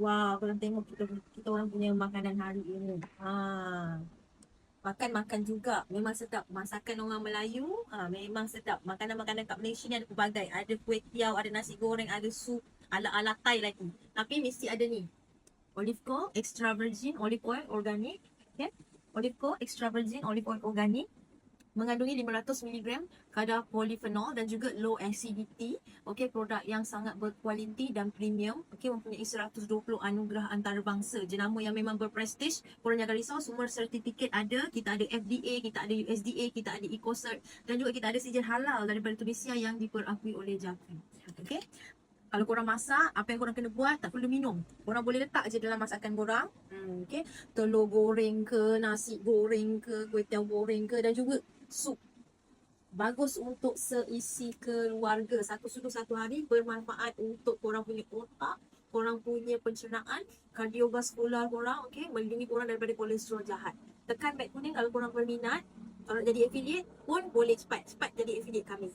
Wah, korang tengok kita kita orang punya makanan hari ini. Ha. Makan-makan juga. Memang sedap. Masakan orang Melayu, ha, memang sedap. Makanan-makanan kat Malaysia ni ada pelbagai. Ada kuih tiaw, ada nasi goreng, ada sup, ala-ala Thai lagi. Tapi mesti ada ni. Olive oil, extra virgin, olive oil, organic. Okay. Olive oil, extra virgin, olive oil, organic. Mengandungi 500 mg kadar polyphenol dan juga low acidity. Okey, produk yang sangat berkualiti dan premium. Okey, mempunyai 120 anugerah antarabangsa. Jenama yang memang berprestij. Korang jangan risau, semua sertifikat ada. Kita ada FDA, kita ada USDA, kita ada EcoCert dan juga kita ada sijil halal daripada Tunisia yang diperakui oleh JAFI. Okey. Kalau korang masak, apa yang korang kena buat, tak perlu minum. Korang boleh letak je dalam masakan korang. Hmm, okay. Telur goreng ke, nasi goreng ke, kuih goreng ke dan juga sup. Bagus untuk seisi keluarga. Satu sudu satu hari bermanfaat untuk korang punya otak, korang punya pencernaan, kardiovaskular korang, okay, melindungi korang daripada kolesterol jahat. Tekan beg kuning kalau korang berminat. Kalau jadi affiliate pun boleh cepat. Cepat jadi affiliate kami.